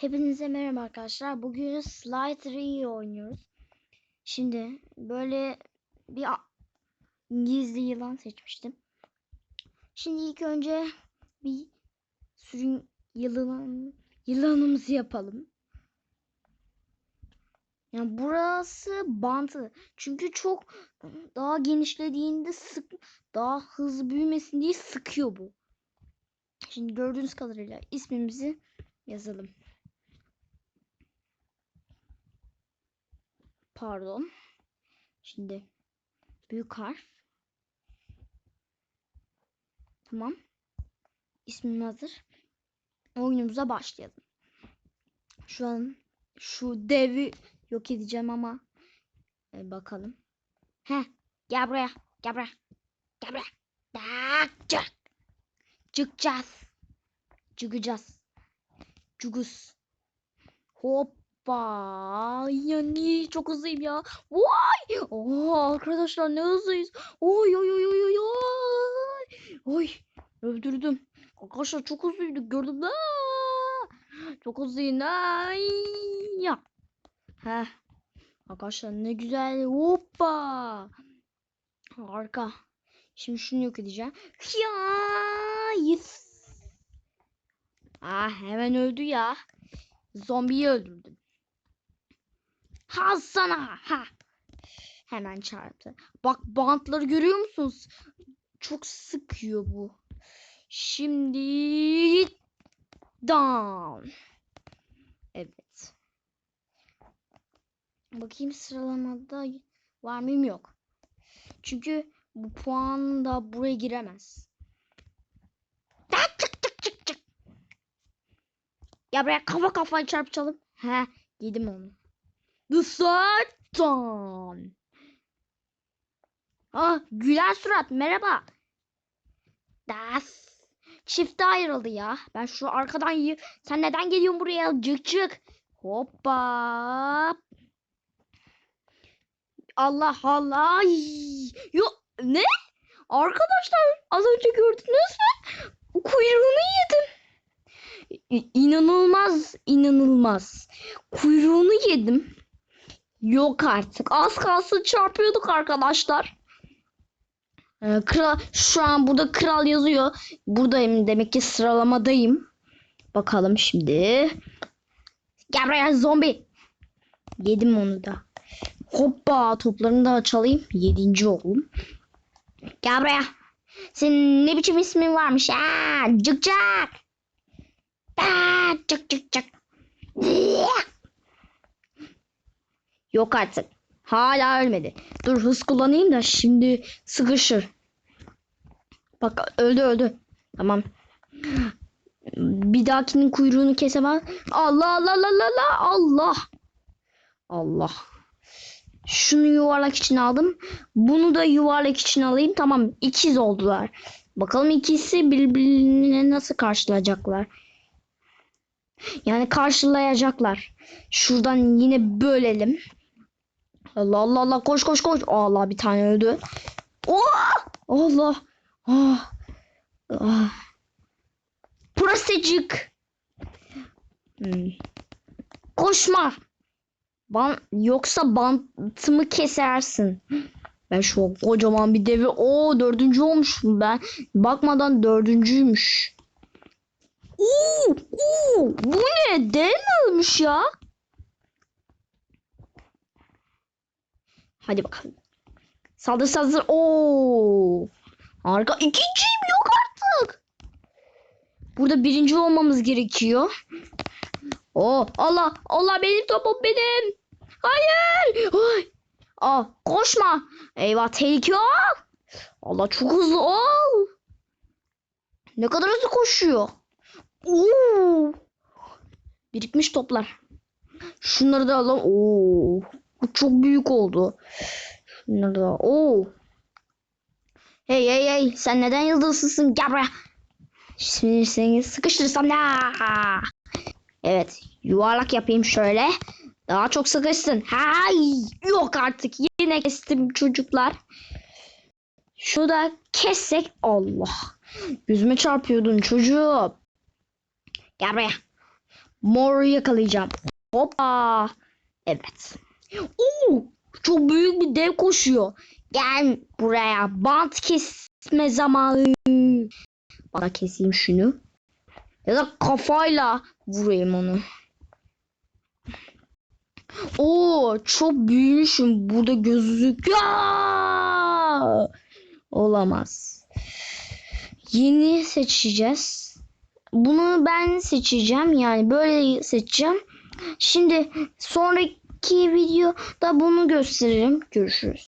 Hepinize merhaba arkadaşlar. Bugün Slide 3'yi oynuyoruz. Şimdi böyle bir gizli yılan seçmiştim. Şimdi ilk önce bir sürün yılan yılanımızı yapalım. Yani burası bantı. Çünkü çok daha genişlediğinde sık daha hızlı büyümesin diye sıkıyor bu. Şimdi gördüğünüz kadarıyla ismimizi yazalım. Pardon. Şimdi büyük harf. Tamam. İsmim hazır. Oyunumuza başlayalım. Şu an şu devi yok edeceğim ama e, bakalım. He, gel buraya. Gel buraya. Gel buraya. Tak, cık. Çıkacağız. Çıkacağız. Cuguz. Hoppa. Yani çok hızlıyım ya. Vay. Oo, arkadaşlar ne hızlıyız. Oy oy oy oy oy oy. Öldürdüm. Arkadaşlar çok hızlıydık gördüm. Aa! Çok hızlıyım. Ay ya. Heh. Arkadaşlar ne güzel. Hoppa. Harika. Şimdi şunu yok edeceğim. Ya, yes. Ah hemen öldü ya. Zombiyi öldürdüm. Ha sana ha. Hemen çarptı. Bak bantları görüyor musunuz? Çok sıkıyor bu. Şimdi down. Evet. Bakayım sıralamada var mıyım yok. Çünkü bu puan da buraya giremez. Çık çık çık çık. Ya buraya kafa kafaya çarpışalım. He yedim onu. The Sultan. Ah gülen surat merhaba. Das. Çifte ayrıldı ya. Ben şu arkadan y- Sen neden geliyorsun buraya? Cık cık. Hoppa. Allah Allah. Yo ne? Arkadaşlar az önce gördünüz mü? Kuyruğunu yedim. İ- İnanılmaz, inanılmaz. Kuyruğunu yedim. Yok artık. Az kalsın çarpıyorduk arkadaşlar. Ee, kral, şu an burada kral yazıyor. Buradayım demek ki sıralamadayım. Bakalım şimdi. Gel buraya zombi. Yedim onu da. Hoppa toplarını da çalayım. Yedinci oldum. Gel buraya. Senin ne biçim ismin varmış ha? Cık cık. Aa, Cık cık cık. Yok artık. Hala ölmedi. Dur hız kullanayım da şimdi sıkışır. Bak öldü öldü. Tamam. Bir dahakinin kuyruğunu kesemem. Allah Allah Allah Allah Allah. Allah. Şunu yuvarlak için aldım. Bunu da yuvarlak için alayım. Tamam ikiz oldular. Bakalım ikisi birbirine nasıl karşılayacaklar. Yani karşılayacaklar. Şuradan yine bölelim. Allah Allah Allah koş koş koş. Allah bir tane öldü. Oh! Allah. Ah. Ah. Prosecik. Hmm. Koşma. Ban yoksa bantımı kesersin. Ben şu an kocaman bir devi. O dördüncü olmuşum ben. Bakmadan dördüncüymüş. Oo, oo, bu ne? Dev mi ölmüş ya? Hadi bakalım. Saldır saldır. Oo. Harika. İkinciyim yok artık. Burada birinci olmamız gerekiyor. Oo, Allah Allah benim topum benim. Hayır. Ay. Aa, koşma. Eyvah tehlike. Allah çok hızlı ol. Ne kadar hızlı koşuyor. Oo. Birikmiş toplar. Şunları da alalım. Oo. Bu çok büyük oldu. Şunları da. Oo. Hey hey hey sen neden yıldızsızsın? Gel buraya. Şimdi seni sıkıştırsam da. Evet yuvarlak yapayım şöyle. Daha çok sıkışsın. Hay yok artık yine kestim çocuklar. Şunu da kessek Allah. Yüzüme çarpıyordun çocuğum. Gel buraya. Moru yakalayacağım. Hoppa. Evet. Oo, çok büyük bir dev koşuyor. Gel buraya. Bant kesme zamanı. Bana keseyim şunu. Ya da kafayla vurayım onu. Oo, çok büyümüşüm. Burada gözüküyor. Olamaz. Yeni seçeceğiz. Bunu ben seçeceğim. Yani böyle seçeceğim. Şimdi sonraki videoda bunu gösteririm. Görüşürüz.